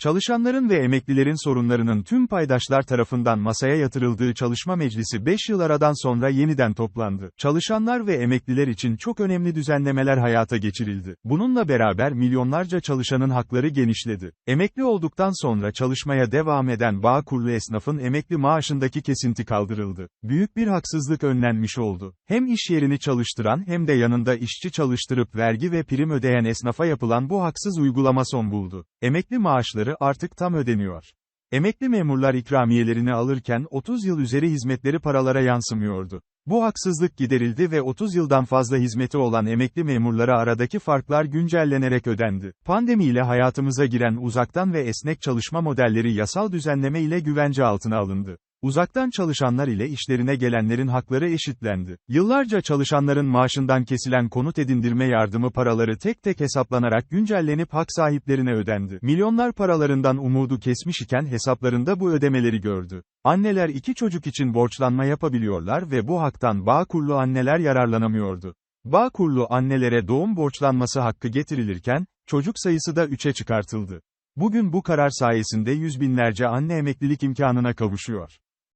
Çalışanların ve emeklilerin sorunlarının tüm paydaşlar tarafından masaya yatırıldığı çalışma meclisi 5 yıl aradan sonra yeniden toplandı. Çalışanlar ve emekliler için çok önemli düzenlemeler hayata geçirildi. Bununla beraber milyonlarca çalışanın hakları genişledi. Emekli olduktan sonra çalışmaya devam eden bağ kurulu esnafın emekli maaşındaki kesinti kaldırıldı. Büyük bir haksızlık önlenmiş oldu. Hem iş yerini çalıştıran hem de yanında işçi çalıştırıp vergi ve prim ödeyen esnafa yapılan bu haksız uygulama son buldu. Emekli maaşları artık tam ödeniyor. Emekli memurlar ikramiyelerini alırken 30 yıl üzeri hizmetleri paralara yansımıyordu. Bu haksızlık giderildi ve 30 yıldan fazla hizmeti olan emekli memurlara aradaki farklar güncellenerek ödendi. Pandemiyle hayatımıza giren uzaktan ve esnek çalışma modelleri yasal düzenleme ile güvence altına alındı. Uzaktan çalışanlar ile işlerine gelenlerin hakları eşitlendi. Yıllarca çalışanların maaşından kesilen konut edindirme yardımı paraları tek tek hesaplanarak güncellenip hak sahiplerine ödendi. Milyonlar paralarından umudu kesmiş iken hesaplarında bu ödemeleri gördü. Anneler iki çocuk için borçlanma yapabiliyorlar ve bu haktan Bağkurlu anneler yararlanamıyordu. Bağkurlu annelere doğum borçlanması hakkı getirilirken, çocuk sayısı da 3'e çıkartıldı. Bugün bu karar sayesinde yüz binlerce anne emeklilik imkanına kavuşuyor.